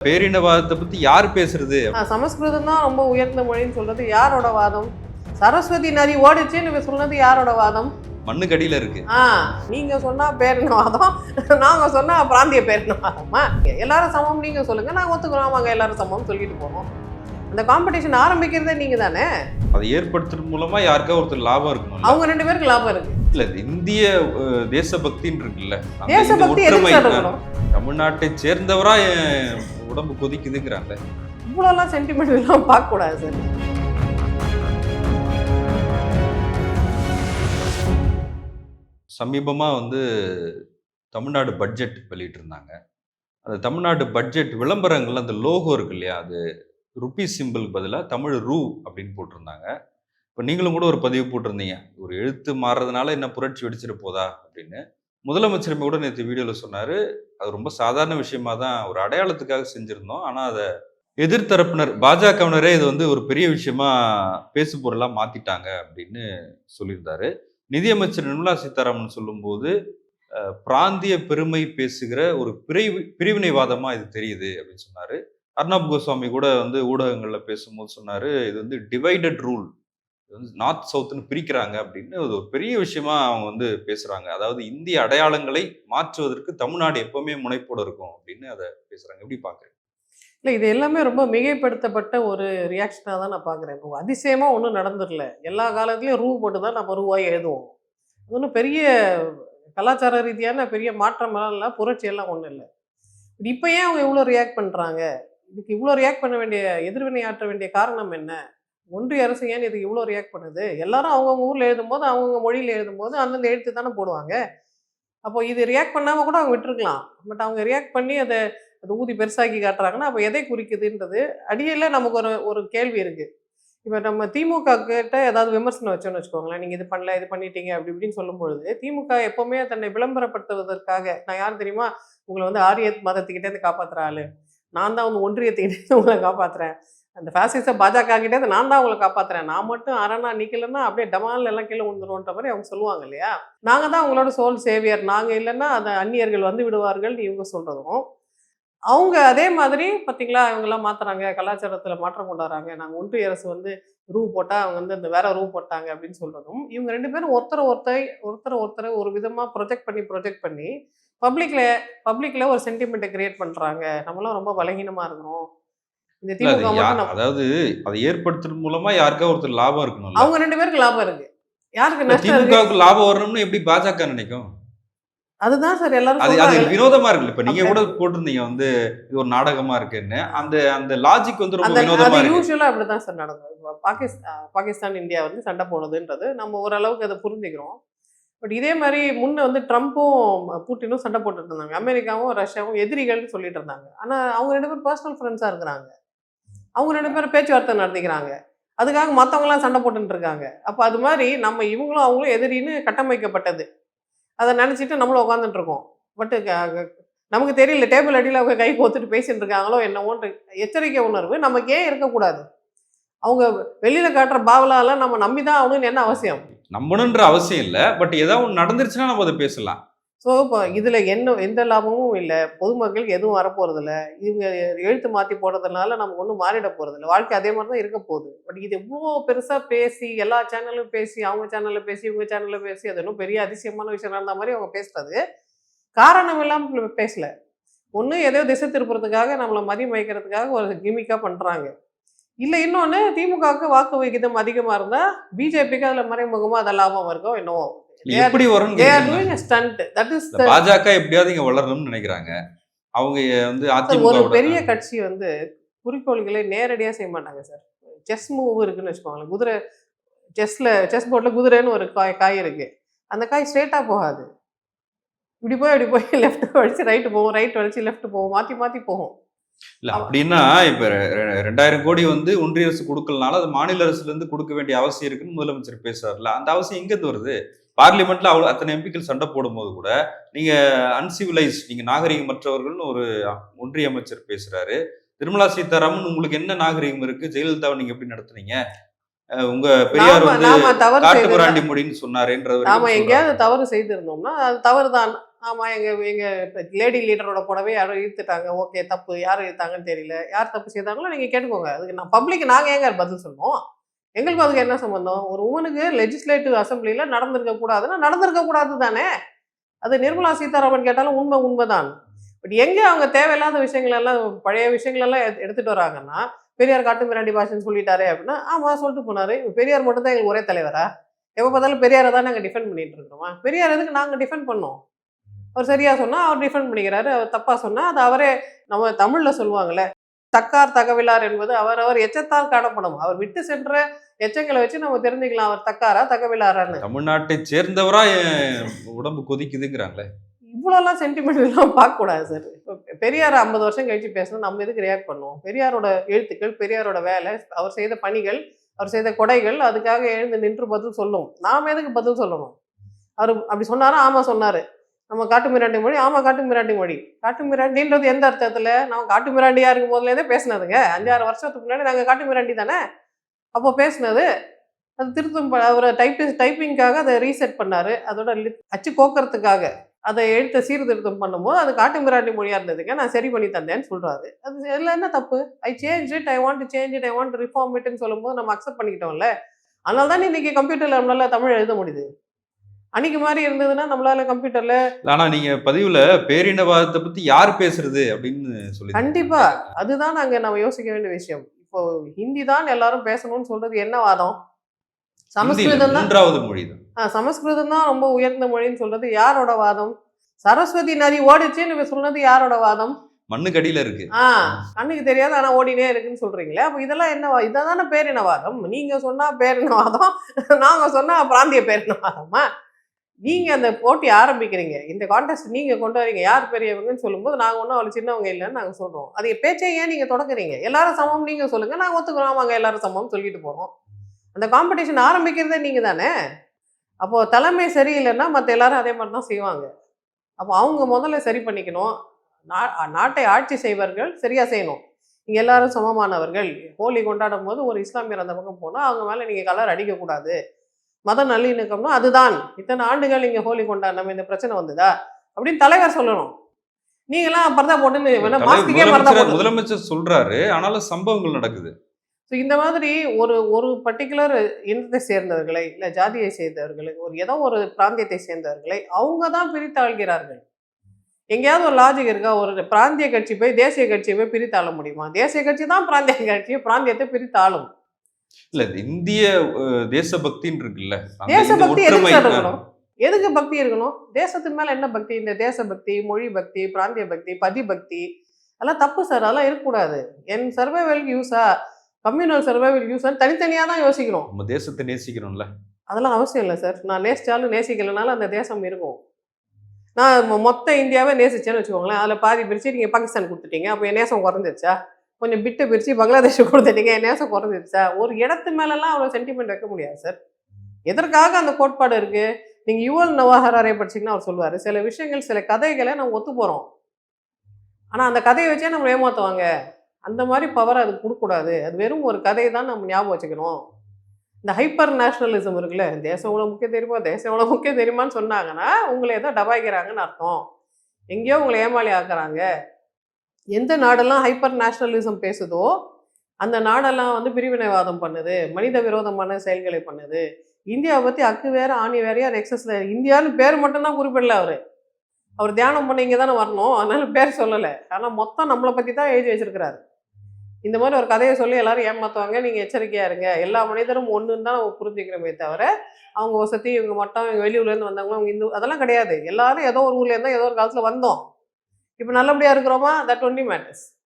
பேரினவாதத்தை பத்தி யார் பேசுறது? சமஸ்கிருதம் தான் ரொம்ப உயர்ந்த மொழின்னு சொல்றது யாரோட வாதம்? சரஸ்வதி நதி ஓடிச்சுன்னு இவ சொன்னது யாரோட வாதம்? மண்ணுக்கு அடியில இருக்கு. ஆ நீங்க சொன்னா பேரினவாதம் நாங்க சொன்னா பிராந்திய பேரினவாதமா? எல்லாரும் சமம் நீங்க சொல்லுங்க. நாங்க ஒத்துக்கிறோம் ஆமாங்க எல்லாரும் சமம் சொல்லிட்டு போறோம். அந்த காம்படிஷன் ஆரம்பிக்கிறதே நீங்க தானே? அதை ஏற்படுத்துறது மூலமா யாருக்கா ஒருத்தர் லாபம் இருக்கணும் அவங்க ரெண்டு பேருக்கு லாபம் இருக்கு. இல்ல இந்திய அஹ், தேசபக்தின்னு இருக்குல்ல. தேசபக்தி தமிழ்நாட்டை சேர்ந்தவரா உடம்பு கொதிக்குதுங்கிறாங்க. இவ்வளோலாம் சென்டிமெண்ட் எல்லாம் பார்க்க கூடாது சார் சமீபமா வந்து தமிழ்நாடு பட்ஜெட் வெளியிட்டிருந்தாங்க. அந்த தமிழ்நாடு பட்ஜெட் விளம்பரங்கள்ல அந்த லோகோ இருக்கு இல்லையா அது ருபி சிம்பிளுக்கு பதிலாக தமிழ் ரூ அப்படின்னு போட்டிருந்தாங்க. இப்போ நீங்களும் கூட ஒரு பதிவு போட்டிருந்தீங்க. ஒரு எழுத்து மாறுறதுனால என்ன புரட்சி வெடிச்சிட போதா அப்படின்னு. முதலமைச்சருமே கூட நேற்று வீடியோவில் சொன்னார். அது ரொம்ப சாதாரண விஷயமா தான் ஒரு அடையாளத்துக்காக செஞ்சுருந்தோம். ஆனால் அதை எதிர்த்தரப்பினர் பாஜகவினரே இது வந்து ஒரு பெரிய விஷயமா பேசு பொருளாக மாற்றிட்டாங்க அப்படின்னு சொல்லியிருந்தாரு. நிதியமைச்சர் நிர்மலா சீதாராமன் சொல்லும்போது பிராந்திய பெருமை பேசுகிற ஒரு பிரிவு பிரிவினைவாதமாக இது தெரியுது அப்படின்னு சொன்னார். அர்ணாப் கோஸ்வாமி கூட வந்து ஊடகங்களில் பேசும்போது சொன்னார் இது வந்து டிவைடட் ரூல் நார்த் சவுத்துன்னு பிரிக்கிறாங்க அப்படின்னு அது ஒரு பெரிய விஷயமா அவங்க வந்து பேசுறாங்க. அதாவது இந்திய அடையாளங்களை மாற்றுவதற்கு தமிழ்நாடு எப்பவுமே முனைப்போடு இருக்கும் அப்படின்னு அதை பேசுறாங்க. எப்படி பாக்குறீங்க? இல்லை இது எல்லாமே ரொம்ப மிகைப்படுத்தப்பட்ட ஒரு ரியாக்ஷனாக தான் நான் பார்க்குறேன் இப்போ அதிசயமாக ஒன்றும் நடந்துடல எல்லா காலத்துலேயும் ரூ போட்டு தான் நம்ம ரூபாய் எழுதுவோம். அது ஒன்றும் பெரிய கலாச்சார ரீதியான பெரிய மாற்றமெல்லாம் இல்லை புரட்சியெல்லாம் ஒன்றும் இல்லை. இப்போ ஏன் அவங்க இவ்வளோ ரியாக்ட் பண்ணுறாங்க இதுக்கு இவ்வளோ ரியாக்ட் பண்ண வேண்டிய எதிர்வினை ஆற்ற வேண்டிய காரணம் என்ன? ஒன்றிய அரசு ஏன் இதுக்கு இவ்வளோ ரியாக்ட் பண்ணுது? எல்லாரும் அவங்கவுங்க ஊரில் எழுதும்போது அவங்கவுங்க மொழியில் எழுதும்போது அந்தந்த எழுத்து தானே போடுவாங்க. அப்போ இது ரியாக்ட் பண்ணாமல் கூட அவங்க விட்டுருக்கலாம். பட் அவங்க ரியாக்ட் பண்ணி அதை அது ஊதி பெருசாக்கி காட்டுறாங்கன்னா அப்போ எதை குறிக்குதுன்றது அடியில் நமக்கு ஒரு ஒரு கேள்வி இருக்குது இப்போ நம்ம திமுக கிட்ட ஏதாவது விமர்சனம் வச்சோன்னு வச்சுக்கோங்களேன். நீங்கள் இது பண்ணல இது பண்ணிட்டீங்க அப்படி இப்படின்னு சொல்லும்பொழுது திமுக எப்போவுமே தன்னை விளம்பரப்படுத்துவதற்காக நான் யார் தெரியுமா? உங்களை வந்து ஆரிய மதத்துக்கிட்டேருந்து காப்பாற்றுற ஆளு. நான் தான் வந்து ஒன்றியத்துக்கிட்டே உங்களை காப்பாற்றுறேன் அந்த ஃபேசிச பாஜக கிட்டே நான் தான் உங்களை காப்பாத்துறேன். நான் மட்டும் அரணா நிக்கலன்னா அப்படியே டமால் எல்லாம் கீழே விழுந்துருவோன்ற மாதிரி அவங்க சொல்லுவாங்க இல்லையா? நாங்கள் தான் உங்களோட சோல் சேவியர் நாங்கள் இல்லைன்னா அந்த அந்நியர்கள் வந்து விடுவார்கள் இவங்க சொல்கிறதும் அவங்க அதே மாதிரி பார்த்தீங்களா இவங்கெல்லாம் மாற்றுறாங்க கலாச்சாரத்தில் மாற்றம் கொண்டு வராங்க நாங்கள் ஒன்றிய அரசு வந்து ரூ போட்டால் அவங்க வந்து இந்த வேற ரூ போட்டாங்க அப்படின்னு சொல்கிறதும் இவங்க ரெண்டு பேரும் ஒருத்தரை ஒருத்தரை ஒருத்தரை ஒருத்தரை ஒரு விதமாக ப்ரொஜெக்ட் பண்ணி ப்ரொஜெக்ட் பண்ணி பப்ளிக்கில் பப்ளிக்கில் ஒரு சென்டிமெண்ட்டை கிரியேட் பண்ணுறாங்க நம்மளாம் ரொம்ப பலகீனமாக இருக்கிறோம். அதாவது அதை ஏற்படுத்துறது மூலமா யாருக்கா ஒருத்தர் லாபம் இருக்கணும்ல. அவங்க ரெண்டு பேருக்கு லாபம் இருக்கு. யாருக்கு இருக்கு? திமுகவுக்கு லாபம் வரணும்னு எப்படி பாஜக நினைக்கும்? அதுதான் சார் எல்லாரும் அது அது வினோதமா இருக்குல்ல. இப்ப நீங்க கூட போட்டிருந்தீங்க வந்து இது ஒரு நாடகமா இருக்குன்னு. அந்த அந்த லாஜிக் வந்து ரொம்ப வினோதமா இருக்கு. யூஸ்வலாக அப்படி தான் சார் நடக்கும். பாகிஸ்தான் பாகிஸ்தான் இந்தியா வந்து சண்டை போடுதுன்றது நம்ம ஓரளவுக்கு அதை புரிஞ்சுக்கிறோம். பட் இதே மாதிரி முன்ன வந்து ட்ரம்ப்பும் புட்டினும் சண்டை போட்டுட்டு இருந்தாங்க. அமெரிக்காவும் ரஷ்யாவும் எதிரிகள்னு சொல்லிட்டு இருந்தாங்க. ஆனால் அவங்க ரெண்டு பேரும் பர்சனல் ஃப்ரெண்ட்ஸாக இருக்கிறாங்க. அவங்க ரெண்டு பேரும் பேச்சுவார்த்தை நடத்திக்கிறாங்க. அதுக்காக மற்றவங்களாம் சண்டை போட்டுட்டு இருக்காங்க. அப்போ அது மாதிரி நம்ம இவங்களும் அவங்களும் எதிரின்னு கட்டமைக்கப்பட்டது. அதை நினச்சிட்டு நம்மளும் உட்காந்துட்டு இருக்கோம். பட்டு நமக்கு தெரியல டேபிள் அடியில் அவங்க கை கோத்துட்டு பேசிட்டு இருக்காங்களோ என்னவோன்ற எச்சரிக்கை உணர்வு நமக்கு ஏன் இருக்கக்கூடாது. அவங்க வெளியில் காட்டுற பாவலாலாம் நம்ம நம்பி தான் ஆகணும்னு என்ன அவசியம்? நம்பணுன்ற அவசியம் இல்லை. பட் ஏதாவது ஒன்று நடந்துருச்சுன்னா நம்ம அதை பேசலாம். ஸோ இப்போ இதில் என்ன எந்த லாபமும் இல்லை. பொதுமக்களுக்கு எதுவும் வரப்போகிறதில்ல இவங்க எழுத்து மாற்றி போடுறதுனால நமக்கு ஒன்றும் மாறிட போகிறதில்ல வாழ்க்கை அதே மாதிரி தான் இருக்க போகுது. பட் இது எவ்வளோ பெருசாக பேசி எல்லா சேனலும் பேசி அவங்க சேனலில் பேசி இவங்க சேனலில் பேசி அது இன்னும் பெரிய அதிசயமான விஷயம் நடந்த மாதிரி அவங்க பேசுறது. காரணம் இல்லாமல் பேசல. ஒன்று ஏதோ திசை திருப்புறதுக்காக நம்மளை மதி வைக்கிறதுக்காக ஒரு கிமிக்காக பண்ணுறாங்க இல்லை இன்னொன்று திமுகவுக்கு வாக்கு விகிதம் அதிகமாக இருந்தால் பிஜேபிக்கு அதில் மறைமுகமாக அதை லாபம் இருக்கும் என்னவோ. எப்படி இந்த பாஜக எப்படியாவது இங்க வளரணும்னு நினைக்கிறாங்க. அவங்க வந்து ஒரு பெரிய கட்சி வந்து குறிக்கோள்களை நேரடியாக செய்ய மாட்டாங்க சார். செஸ் மூவ் இருக்குன்னு வச்சுக்கோங்களேன். குதிரை செஸ்ல செஸ் போர்டில் குதிரைன்னு ஒரு காய் காய் இருக்கு. அந்த காய் ஸ்ட்ரெயிட்டாக போகாது. இப்படி போய் இப்படி போய் லெஃப்ட் வலிச்சு ரைட்டு போகும். ரைட் வலிச்சு லெஃப்ட் போகும். மாற்றி மாற்றி போகும். இல்ல அப்படின்னா இப்ப ரெண்டாயிரம் கோடி வந்து ஒன்றிய அரசு கொடுக்கலனால அது மாநில அரசுல இருந்து கொடுக்க வேண்டிய அவசியம் இருக்குன்னு முதலமைச்சர் பேசுறாருல அந்த அவசியம் எங்க இருந்து வருது? பார்லிமெண்ட்ல அவ்வளவு அத்தனை எம்பிக்கள் சண்டை போடும்போது கூட நீங்க அன்சிவிலைஸ் நீங்க நாகரிகமற்றவர்கள்னு ஒரு ஒன்றிய அமைச்சர் பேசுறாரு. நிர்மலா சீதாராமன் உங்களுக்கு என்ன நாகரிகம் இருக்கு? ஜெயலலிதாவை நீங்க எப்படி நடத்துனீங்க? உங்க பெரியார் வந்து காட்டு பிராண்டி முடின்னு சொன்னாருன்ற நாம எங்கேயாவது தவறு செய்திருந்தோம்னா அது தவறு தான் ஆமா எங்க எங்க லேடி லீடரோட புடவை யாரோ இழுத்துட்டாங்க. ஓகே தப்பு. யார் இழுத்தாங்கன்னு தெரியல. யார் தப்பு செய்தாங்களோ நீங்க கேட்டுக்கோங்க. அதுக்கு நான் பப்ளிக் நாங்க ஏங்க பதில் சொல்லணும் எங்களுக்கு அதுக்கு என்ன சம்மந்தம் ஒரு உமனுக்கு லெஜிஸ்லேட்டிவ் அசம்பிளியில் நடந்திருக்க கூடாதுன்னா நடந்திருக்க கூடாது தானே? அது நிர்மலா சீதாராமன் கேட்டாலும் உண்மை உண்மைதான். பட் எங்கே அவங்க தேவையில்லாத விஷயங்கள் எல்லாம் பழைய விஷயங்கள் எல்லாம் வராங்கன்னா பெரியார் காட்டு மிராண்டி பாஷன் சொல்லிட்டாரே அப்படின்னா ஆமாம் சொல்லிட்டு போனாரு. பெரியார் மட்டும் தான் எங்களுக்கு ஒரே தலைவரா? எப்போ பார்த்தாலும் பெரியாரை தான் நாங்கள் டிஃபெண்ட் பண்ணிட்டு இருக்கிறோமா? பெரியார் எதுக்கு நாங்கள் டிஃபெண்ட் பண்ணோம்? அவர் சரியாக சொன்னால் அவர் டிஃபெண்ட் பண்ணிக்கிறாரு. அவர் தப்பாக சொன்னால் அது அவரே நம்ம தமிழில் சொல்லுவாங்கள்ல தக்கார் தகவிலார் என்பது அவர் அவர் எச்சத்தால் காணப்படும். அவர் விட்டு சென்ற எச்சங்களை வச்சு நம்ம தெரிஞ்சுக்கலாம் அவர் தக்காரா தகவிலாரான்னு. தமிழ்நாட்டை சேர்ந்தவரா உடம்பு கொதிக்குதுங்கிறாங்களே. இவ்வளோலாம் சென்டிமெண்ட் எல்லாம் பார்க்கக்கூடாது சார் பெரியார் ஐம்பது வருஷம் கழிச்சு பேசணும் நம்ம எதுக்கு ரியாக்ட் பண்ணுவோம்? பெரியாரோட எழுத்துக்கள் பெரியாரோட வேலை அவர் செய்த பணிகள் அவர் செய்த கொடைகள் அதுக்காக எழுந்து நின்று பதில் சொல்லும். நாம் எதுக்கு பதில் சொல்லணும்? அவர் அப்படி சொன்னாரா? ஆமா சொன்னாரு. நம்ம காட்டு மிராண்டி மொழி ஆமாம் காட்டு மிராண்டி மொழி. காட்டு மிராண்டின்றது எந்த அர்த்தத்தில்? நம்ம காட்டு மிராண்டியாக இருக்கும் போதுலேருந்தே பேசினதுங்க. அஞ்சாறு வருஷத்துக்கு முன்னாடி நாங்கள் காட்டு மிராண்டி தானே? அப்போ பேசினது. அது திருத்தம் அவர் டைப்பிங் டைப்பிங்காக அதை ரீசெட் பண்ணார். அதோட lit- அச்சு கோக்கறதுக்காக அதை எழுத்த சீர்திருத்தம் பண்ணும்போது அது காட்டு மிராண்டி மொழியாக இருந்ததுங்க. நான் சரி பண்ணி தந்தேன்னு சொல்கிறாரு அது இதில் என்ன தப்பு? I change it I want change it I want reform இட்னு சொல்லும்போது நம்ம அக்செப்ட் பண்ணிக்கிட்டோம்ல. அதனால தான் இன்றைக்கி கம்ப்யூட்டரில் நம்மளால் தமிழ் எழுத முடியுது. அன்னைக்கு மாதிரி இருந்ததுன்னா நம்மளால கம்ப்யூட்டர்ல ஆனா நீங்க பதிவுல பேரினவாதத்தை பத்தி யார் பேசுறது அப்படின்னு சொல்லி கண்டிப்பா. அதுதான் நாங்க நம்ம யோசிக்க வேண்டிய விஷயம். இப்போ ஹிந்தி தான் எல்லாரும் பேசணும்னு சொல்றது என்ன வாதம்? சமஸ்கிருதம் தான் மூன்றாவது மொழி தான். சமஸ்கிருதம் தான் ரொம்ப உயர்ந்த மொழின்னு சொல்றது யாரோட வாதம்? சரஸ்வதி நதி ஓடிச்சுன்னு சொன்னது யாரோட வாதம்? மண்ணுக்கு அடியில இருக்கு. ஆ கண்ணுக்கு தெரியாது ஆனா ஓடினே இருக்குன்னு சொல்றீங்களே. அப்ப இதெல்லாம் என்ன வா- இதாதானே பேரினவாதம்? நீங்க சொன்னா பேரினவாதம் நாங்க சொன்னா பிராந்திய பேரினவாதமா? நீங்கள் அந்த போட்டி ஆரம்பிக்கிறீங்க. இந்த கான்டெஸ்ட் நீங்கள் கொண்டு வரீங்க. யார் பெரியவங்கன்னு சொல்லும்போது நாங்கள் ஒன்றும் அவ்வளோ சின்னவங்க இல்லைன்னு நாங்கள் சொல்கிறோம் அது பேச்சை ஏன் நீங்கள் தொடக்குறீங்க? எல்லாரும் சமம் நீங்கள் சொல்லுங்கள் நாங்கள் ஒத்துக்கிறோம். ஆமாங்க எல்லாரும் சமம் சொல்லிட்டு போகிறோம் அந்த காம்படிஷன் ஆரம்பிக்கிறதே நீங்கள் தானே? அப்போது தலைமை சரியில்லைன்னா மற்ற எல்லாரும் அதே மாதிரி தான் செய்வாங்க. அப்போ அவங்க முதல்ல சரி பண்ணிக்கணும். நா- நாட்டை ஆட்சி செய்வர்கள் சரியாக செய்யணும். நீங்கள் எல்லாரும் சமமானவர்கள். ஹோலி கொண்டாடும் போது ஒரு இஸ்லாமியர் அந்த பக்கம் போனால் அவங்க மேலே நீங்கள் கலர் அடிக்கக்கூடாது. மத நல்லிணக்கம்னா அதுதான். இத்தனை ஆண்டுகள் இங்க ஹோலி கொண்டாடணும் இந்த பிரச்சனை வந்ததா? அப்படின்னு தலைவர் சொல்லணும். நீங்களாம் பரதா போட்டுன்னு முதலமைச்சர் சொல்றாரு. ஆனாலும் சம்பவங்கள் நடக்குது. ஸோ இந்த மாதிரி ஒரு ஒரு பர்டிகுலர் இனத்தை சேர்ந்தவர்களை இல்லை ஜாதியை சேர்ந்தவர்களை ஒரு ஏதோ ஒரு பிராந்தியத்தை சேர்ந்தவர்களை அவங்க தான் பிரித்தாள்கிறார்கள் எங்கேயாவது ஒரு லாஜிக் இருக்கா? ஒரு பிராந்திய கட்சி போய் தேசிய கட்சியை போய் பிரித்தாள முடியுமா? தேசிய கட்சி தான் பிராந்திய கட்சியை பிராந்தியத்தை பிரித்தாளும் இல்ல இந்திய தேசபக்தின்னு இருக்குல்ல தேசபக்தி எதுக்கு எதுக்கு பக்தி இருக்கணும்? தேசத்தின் மேல என்ன பக்தி? இந்த தேசபக்தி மொழி பக்தி பிராந்திய பக்தி பதி பக்தி அதெல்லாம் தப்பு சார் அதெல்லாம் இருக்கக்கூடாது. என் சர்வைவலுக்கு யூஸா கம்யூனல் சர்வைவல் யூஸா தனித்தனியாக தான் யோசிக்கணும் நம்ம தேசத்தை நேசிக்கணும்ல அதெல்லாம் அவசியம் இல்லை சார். நான் நேசிச்சாலும் நேசிக்கலைனாலும் அந்த தேசம் இருக்கும். நான் மொத்த இந்தியாவை நேசிச்சேன்னு வச்சுக்கோங்களேன். அதில் பாதி பிரித்து நீங்கள் பாகிஸ்தான் கொடுத்துட்டீங்க. அப்போ என் நேசம் குறைஞ்சிருச்சா? கொஞ்சம் பிட்டு பிரித்து பங்களாதேஷை கொடுத்துட்டீங்க என் நேசம் குறைஞ்சிருச்சா ஒரு இடத்து மேலெல்லாம் அவ்வளோ சென்டிமெண்ட் வைக்க முடியாது சார் எதற்காக அந்த கோட்பாடு இருக்குது நீங்கள் யுவல் நவாஹராரே படிச்சிங்கன்னா அவர் சொல்லுவார். சில விஷயங்கள் சில கதைகளை நம்ம ஒத்து போகிறோம் ஆனால் அந்த கதையை வச்சே நம்ம ஏமாற்றுவாங்க அந்த மாதிரி பவர் அது கொடுக்கக்கூடாது. அது வெறும் ஒரு கதையை தான் நம்ம ஞாபகம் வச்சுக்கணும். இந்த ஹைப்பர் நேஷனலிசம் இருக்குல்ல தேசம் இவ்வளோ முக்கியம் தெரியுமா? தேசம் இவ்வளோ முக்கியம் தெரியுமான்னு சொன்னாங்கன்னா உங்களை ஏதோ டபாய்க்கிறாங்கன்னு அர்த்தம். எங்கேயோ உங்களை ஏமாளி ஆக்குறாங்க. எந்த நாடெல்லாம் ஹைப்பர் நேஷனலிசம் பேசுதோ அந்த நாடெல்லாம் வந்து பிரிவினைவாதம் பண்ணுது மனித விரோதமான செயல்களை பண்ணுது. இந்தியாவை பற்றி அக்கு வேற ஆணி வேறையா எக்ஸஸில் இந்தியான்னு பேர் மட்டும்தான் குறிப்பிடல அவர். அவர் தியானம் பண்ண இங்கே தானே வரணும் அதனால பேர் சொல்லலை. ஆனால் மொத்தம் நம்மளை பற்றி தான் எழுதி வச்சிருக்கிறாரு. இந்த மாதிரி ஒரு கதையை சொல்லி எல்லாரும் ஏமாத்துவாங்க நீங்கள் எச்சரிக்கையாக இருங்க. எல்லா மனிதரும் ஒன்றுன்னு தான் நம்ம புரிஞ்சுக்கிறோமே தவிர அவங்க வசதி இவங்க மட்டும் இவங்க வெளியூர்லேருந்து வந்தவங்க அவங்க இந்து அதெல்லாம் கிடையாது. எல்லாரும் ஏதோ ஒரு ஊர்ல ஏதோ ஒரு காலத்தில் வந்தோம். இப்போ நல்லபடியாக இருக்கிறோமா? That only matters